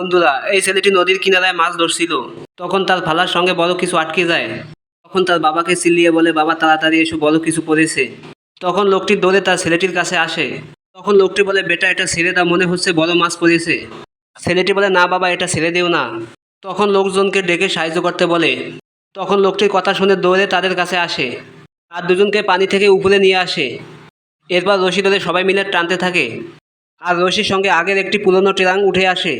বন্ধুরা, এই ছেলেটি নদীর কিনারায় মাছ ধরছিল। তখন তার ফালার সঙ্গে বড় কিছু আটকে যায়। তখন তার বাবাকে চিল্লিয়ে বলে, বাবা, তাড়াতাড়ি এসে, বড় কিছু পড়েছে তখন লোকটি দৌড়ে তার ছেলেটির কাছে আসে। তখন লোকটি বলে, বেটা, এটা ছেড়ে দাও, মনে হচ্ছে বড় মাছ পড়েছে। ছেলেটি বলে, না, বাবা, এটা ছেড়ে দেও না। তখন লোকজনকে ডেকে সাহায্য করতে বলে। তখন লোকটির কথা শুনে দৌড়ে তাদের কাছে আসে আর দুজনকে পানি থেকে উপরে নিয়ে আসে। এরপর রশি ধরে সবাই মিলে টানতে থাকে। আর রশির সঙ্গে আগের একটি পুরনো ট্রাং উঠে আসে।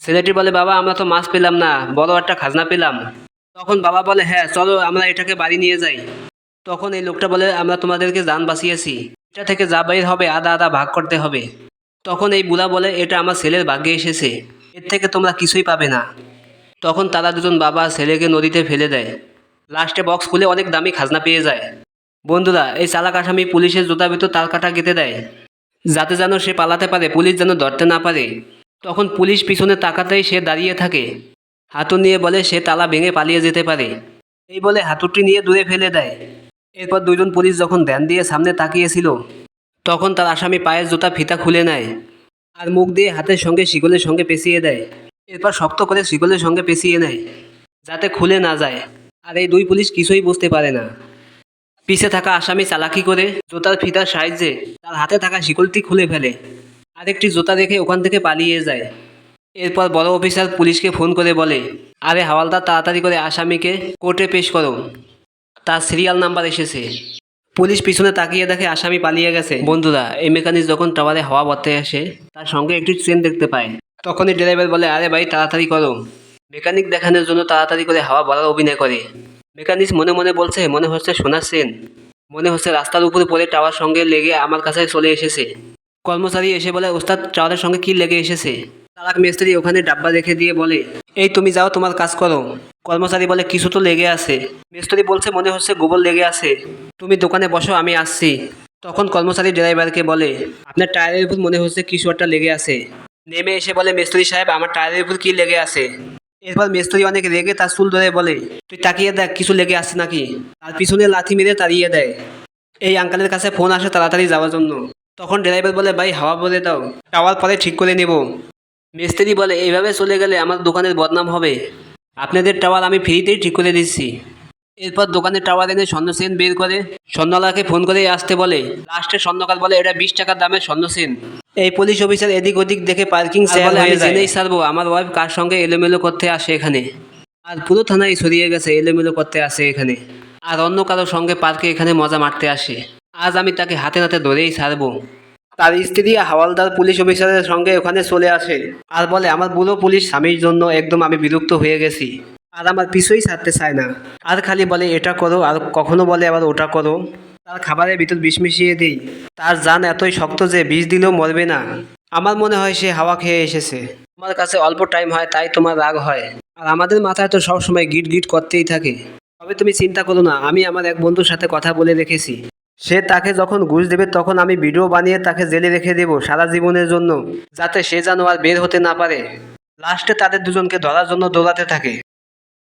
ছেলেটি বলে, বাবা, আমরা তো মাছ পেলাম না, বড় একটা খাজনা পেলাম। তখন বাবা বলে হ্যাঁ চলো, আমরা এটাকে বাড়ি নিয়ে যাই। তখন এই লোকটা বলে, আমরা তোমাদেরকে যান বাঁচিয়েছি, এটা থেকে যা বাইর হবে আদা আদা ভাগ করতে হবে। তখন এই বুড়া বলে, এটা আমার ছেলের ভাগ্যে এসেছে, এর থেকে তোমরা কিছুই পাবে না। তখন তারা দুজন বাবা ছেলেকে নদীতে ফেলে দেয়। লাস্টে বক্স খুলে অনেক দামি খাজনা পেয়ে যায়। বন্ধুরা, এই চালাক আসামি পুলিশের জুতা ভিতর তাল কাটা গেঁথে দেয়। যাতে যেন সে পালাতে পারে, পুলিশ যেন ধরতে না পারে। তখন পুলিশ পিছনে তাকাতেই সে দাঁড়িয়ে থাকে। হাতুড় নিয়ে বলে সে তালা ভেঙে পালিয়ে যেতে পারে। এই বলে হাতুড়টি নিয়ে দূরে ফেলে দেয়। এরপর দুজন পুলিশ যখন ধ্যান দিয়ে সামনে তাকিয়েছিল, তখন তার আসামি পায়ের জুতা ফিতা খুলে নেয় আর মুখ দিয়ে হাতের সঙ্গে শিকলের সঙ্গে পেঁচিয়ে দেয়। এরপর শক্ত করে শিকলের সঙ্গে পেঁচিয়ে নেয়, যাতে খুলে না যায়। আর এই দুই পুলিশ কিছুই বুঝতে পারে না। পিছে থাকা আসামি চালাকি করে জুতার ফিতার সাহায্যে তার হাতে থাকা শিকলটি খুলে ফেলে। আরেকটি জুতা রেখে ওখান থেকে পালিয়ে যায়। এরপর বড় অফিসার পুলিশকে ফোন করে বলে, আরে হাওয়ালদার তাড়াতাড়ি করে আসামিকে কোর্টে পেশ করো। তার সিরিয়াল নাম্বার এসেছে। পুলিশ পিছনে তাকিয়ে দেখে আসামি পালিয়ে গেছে। বন্ধুরা, এই মেকানিক যখন টাওয়ারে হাওয়া ভরতে আসে, তার সঙ্গে একটি ট্রেন দেখতে পায়। তখনই ড্রাইভার বলে, আরে ভাই, তাড়াতাড়ি করো। মেকানিক দেখানোর জন্য তাড়াতাড়ি করে হাওয়া ভরার অভিনয় করে। মেকানিক মনে মনে বলছে, মনে হচ্ছে সোনার সেন মনে হচ্ছে রাস্তার উপরে পড়ে টাওয়ার সঙ্গে লেগে আমার কাছে চলে এসেছে। কর্মচারী এসে বলে, ওস্তাদ টাওয়ারের সঙ্গে কি লেগে এসেছে? তালাক মিস্ত্রি ওখানে ডাব্বা রেখে দিয়ে বলে, এই তুমি যাও, তোমার কাজ করো। কর্মচারী বলে, কিছু তো লেগে আছে। মিস্ত্রি বলছে, মনে হচ্ছে গোবর লেগে আছে। তুমি দোকানে বসো, আমি আসছি। তখন কর্মচারী ড্রাইভারকে বলে, আপনার টায়ারের উপর মনে হচ্ছে কিছু একটা লেগে আছে। নেমে এসে বলে, মিস্ত্রি সাহেব, আমার টায়ারের উপর কি লেগে আছে? এরপর মিস্ত্রি অনেক রেগে তার চুল ধরে বলে, তুই তাকিয়ে দেখ, কিছু লেগে আছে নাকি? তার পিছনে লাথি মেরে তাড়িয়ে দেয়। এই আঙ্কালের কাছে ফোন আসে তাড়াতাড়ি যাওয়ার জন্য। তখন ড্রাইভার বলে ভাই হাওয়া বলে দাও টাওয়ার পরে ঠিক করে নেব। মিস্ত্রি বলে এইভাবে চলে গেলে আমার দোকানের বদনাম হবে। আপনাদের টাওয়ার আমি ফ্রিতেই ঠিক করে দিচ্ছি। এরপর দোকানের টাওয়ার এনে স্বর্ণ সেন বের করে স্বর্ণলাকে ফোন করে আসতে বলে লাস্টে স্বর্ণকার বলে এটা বিশ টাকার দামের স্বর্ণ সেন। এই পুলিশ অফিসার এদিক ওদিক দেখে পার্কিং আমি জেনেই ছাড়বো আমার ওয়াইফ কার সঙ্গে এলোমেলো করতে আসে এখানে? আর পুরো থানায় ছড়িয়ে গেছে এলোমেলো করতে আসে এখানে। আর অন্য কারোর সঙ্গে পার্কে এখানে মজা মারতে আসে। আজ আমি তাকে হাতে হাতে ধরেই ছাড়বো। তার স্ত্রী হাওয়ালদার পুলিশ অফিসারের সঙ্গে ওখানে চলে আসে। আর বলে, আমার বুড়ো পুলিশ স্বামীর জন্য একদম আমি বিরক্ত হয়ে গেছি। আর আমার পিছুই ছাড়তে চায় না। আর খালি বলে, এটা করো। আর কখনো বলে, আবার ওটা করো। তার খাবারের ভিতর বিষ মিশিয়ে দিই। তার জান এতই শক্ত যে বিষ দিলেও মরবে না। আমার মনে হয় সে হাওয়া খেয়ে এসেছে। আমার কাছে অল্প টাইম হয়, তাই তোমার রাগ হয়। আর আমাদের মাথায় তো সবসময় গিট গিট করতেই থাকে। তবে তুমি চিন্তা করো না, আমি আমার এক বন্ধুর সাথে কথা বলে রেখেছি। সে তাকে যখন ঘুষ দেবে তখন আমি ভিডিও বানিয়ে তাকে জেলে রেখে দেব সারা জীবনের জন্য, যাতে সে যেন আর বের হতে না পারে। লাস্টে তাদের দুজনকে ধরার জন্য দৌড়াতে থাকে।